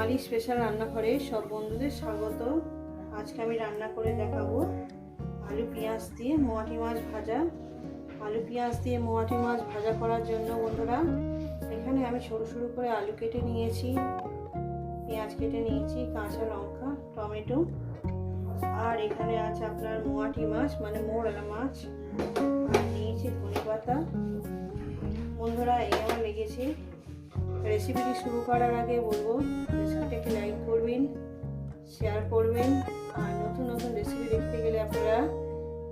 বাঙালি special রান্নাঘরে সব বন্ধুদের স্বাগত আজকে আমি রান্না করে দেখাবো আলু পেঁয়াজ দিয়ে মোয়াটি মাছ ভাজা। আলু পেঁয়াজ দিয়ে মোয়াটি মাছ ভাজা করার জন্য বন্ধুরা, এখানে আমি সরু সরু করে আলু কেটে নিয়েছি। পেঁয়াজ কেটে নিয়েছি, কাঁচা লঙ্কা, টমেটো। আর এখানে আছে আপনার মোয়াটি মাছ মানে মোড়ালা মাছ। আর নিয়েছি ধনে পাতা বন্ধুরা, এই আমার লেগেছে। রেসিপিটি শুরু করার আগে বলব, রেসিপিটাকে লাইক করবেন শেয়ার করবেন, আর নতুন নতুন রেসিপি দেখতে গেলে আপনারা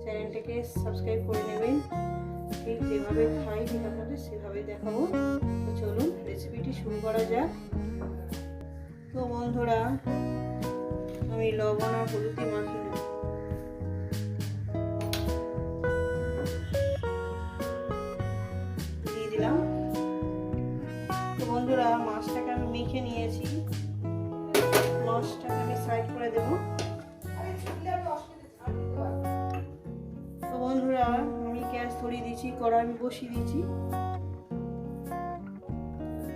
চ্যানেলটাকে সাবস্ক্রাইব করে নেবেন। ঠিক যেভাবে খাই, ঠিক আপনাদের সেভাবেই দেখাবো। তো চলুন রেসিপিটি শুরু করা যাক। তো বন্ধুরা, আমি লবণ আর হলুদে মাখি দিয়ে দিলাম। আমি গ্যাস ধরিয়ে দিয়েছি, কড়া আমি বসিয়ে দিয়েছি।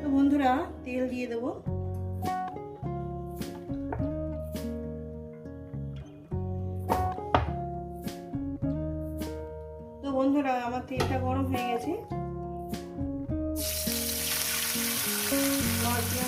তো বন্ধুরা, তেল দিয়ে দেবো। তো বন্ধুরা, আমার তেলটা গরম হয়ে গেছে। মাছ দিয়ে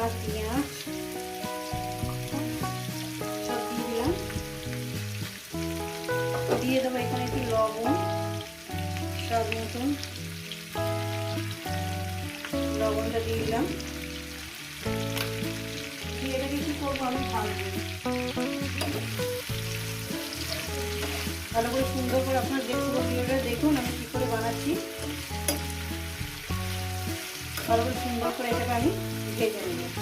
আর পেঁয়াজ সব দিয়ে দিলাম। দিয়ে দেবো এখানে একটু লবণ স্বাদ মতন লবণটা দিয়ে দিলাম। দিয়ে এটাকে কী করব আমি ভালো করে সুন্দর করে আপনার দেখুন, ভিডিওটা দেখুন, আমি কী করে বানাচ্ছি। ভালো করে সুন্দর করে এটাকে আমি ভেজে নেব।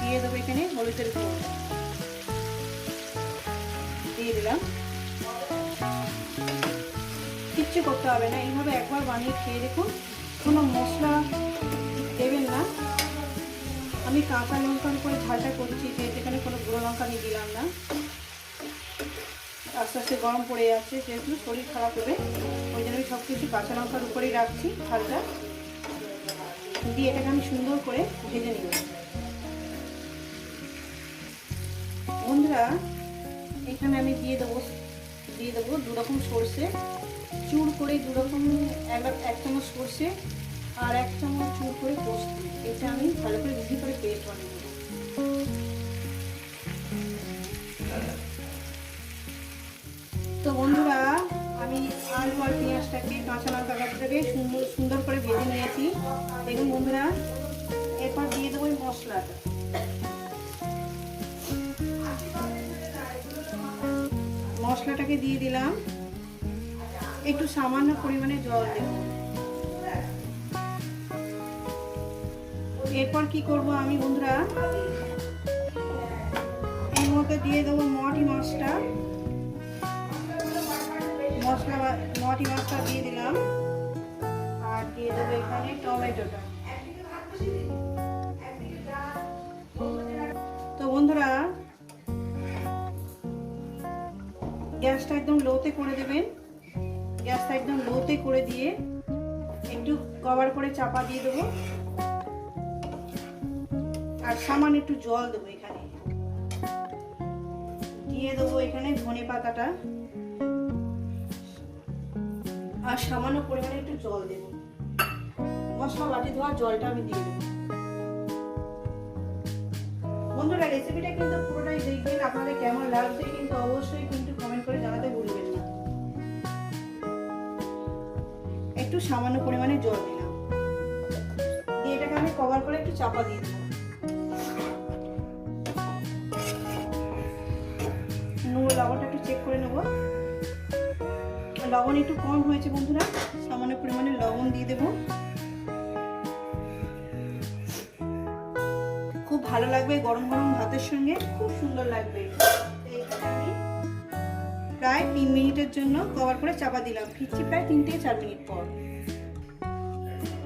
দিয়ে দেবো এখানে হলুদের দিয়ে দিলাম। কিচ্ছু করতে হবে না, এইভাবে একবার বানিয়ে খেয়ে দেখুন। কোনো মশলা দেবেন না। আমি কাঁচা লঙ্কার উপরে ঝালটা করছি যেহেতু এখানে কোনো গুঁড়ো লঙ্কা আমি দিলাম না। আস্তে আস্তে গরম পড়ে যাচ্ছে, যেহেতু শরীর খারাপ হবে, ওই জন্য সব কিছু কাঁচা লঙ্কার উপরেই রাখছি ঝালটা দিয়ে এটাকে আমি সুন্দর করে ভেজে নিব। বন্ধুরা, এখানে আমি দিয়ে দেবো দিয়ে দেবো দু রকম সর্ষে। চুর করে দু রকম এক এক চামচ সর্ষে আর এক চামচ চুর করে পোস্ত। এটা দেখুন বন্ধুরা, এরপর দিয়ে দেবো ওই মশলাটা। মশলাটাকে দিয়ে দিলাম। একটু সামান্য পরিমাণে জল দেব। এরপর কি করব আমি বন্ধুরা? এর মধ্যে দিয়ে দেবো মটি মাছটা। মশলা মটি মাছটা দিয়ে দিলাম। আর দিয়ে দেবো এখানে টমেটোটা। তো বন্ধুরা, গ্যাসটা একদম লোতে করে দেবেন। গ্যাসটা একদম লোতে করে দিয়ে একটু কভার করে চাপা দিয়ে দেবো। আর সামান্য একটু জল দেবো এখানে। দিয়ে দেবো এখানে ধনে পাতাটা। আর সামান্য পরিমাণে একটু জল দেবো। মশলা বাটি ধোয়া জলটা আমি দিয়ে বন্ধুরা রেসিপিটা কিন্তু পুরোটাই দেখবেন, আপনাদের কেমন লাগছে কিন্তু অবশ্যই কিন্তু কমেন্ট করে জানাতে ভুলবেন না। একটু সামান্য পরিমাণে জল দিলাম। দিয়ে এটাকে আমি কভার করে একটু চাপা দিয়ে দিলাম। নুন, লবণটা একটু চেক করে নেব। লবণ একটু কম হয়েছে বন্ধুরা, সামান্য পরিমাণে লবণ দিয়ে দেবো। খুব ভালো লাগবে গরম গরম ভাতের সঙ্গে, খুব সুন্দর লাগবে। প্রায় তিন মিনিটের জন্য কভার করে চাপা দিলাম। ফিরছি প্রায় তিন থেকে চার মিনিট পর।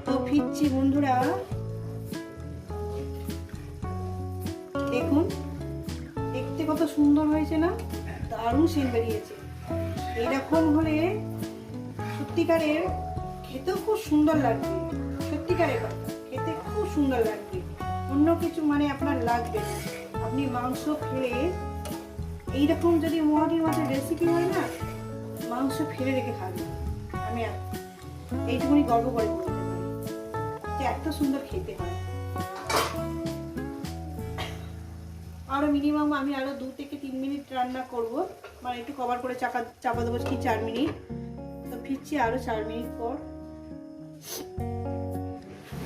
তো ফিরছি বন্ধুরা। দেখুন, দেখতে কত সুন্দর হয়েছে না? দারুণ সেন বেরিয়েছে। এইরকম হলে সত্যিকারের খেতেও খুব সুন্দর লাগবে। সত্যিকারের খেতে খুব সুন্দর লাগবে। অন্য কিছু মানে আপনার লাগবে আপনি মাংস খেলে এইরকম যদি মোয়াটি মাছের রেসিপি হয় না, মাংস ফেলে রেখে খাবেন। আমি এইটুকুনি গর্ব করে যে এত সুন্দর খেতে হয়। আরও মিনিমাম আমি আরও দু থেকে তিন মিনিট রান্না করব। মানে একটু কভার করে চাপা চাপা দেবো কি চার মিনিট তো ফিরছি আরও চার মিনিট পর।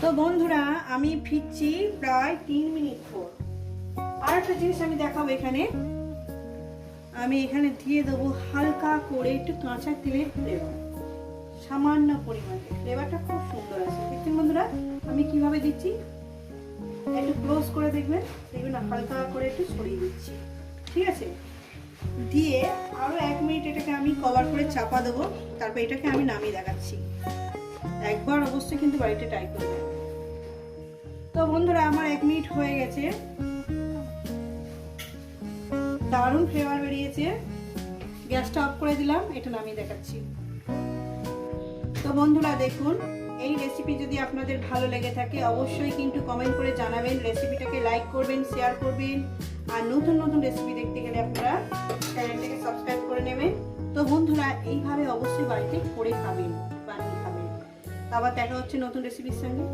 তো বন্ধুরা, আমি ফিরছি প্রায় তিন মিনিট পর। আর একটা জিনিস আমি দেখাবো এখানে। আমি এখানে দিয়ে দেবো হালকা করে একটু কাঁচা তেলের ফ্লেভার সামান্য পরিমাণে। ফ্লেভারটা খুব সুন্দর আছে। দেখছেন বন্ধুরা, আমি কীভাবে দিচ্ছি? একটু ক্লোজ করে দেখবেন। দেখবেন হালকা করে একটু ছড়িয়ে দিচ্ছি। ঠিক আছে? দিয়ে আরও এক মিনিট এটাকে আমি কভার করে চাপা দেবো। তারপর এটাকে আমি নামিয়ে দেখাচ্ছি। একবার অবশ্যই কিন্তু বাড়িতে ট্রাই করবেন। তো বন্ধুরা, আমার এক মিনিট হয়ে গেছে। দারুণ ফ্লেভার বেরিয়েছে। গ্যাসটা অফ করে দিলাম, এটা নামিয়ে দেখাচ্ছি। তো বন্ধুরা, দেখুন, এই রেসিপি যদি আপনাদের ভালো লেগে থাকে, অবশ্যই কিন্তু কমেন্ট করে জানাবেন রেসিপিটাকে লাইক করবেন শেয়ার করবেন, আর নতুন নতুন রেসিপি দেখতে গেলে আপনারা চ্যানেলটাকে সাবস্ক্রাইব করে নেবেন। তো বন্ধুরা, এইভাবে অবশ্যই বাড়িতে করে খাবেন, বানিয়ে খাবেন। আবার দেখা হচ্ছে নতুন রেসিপির সঙ্গে।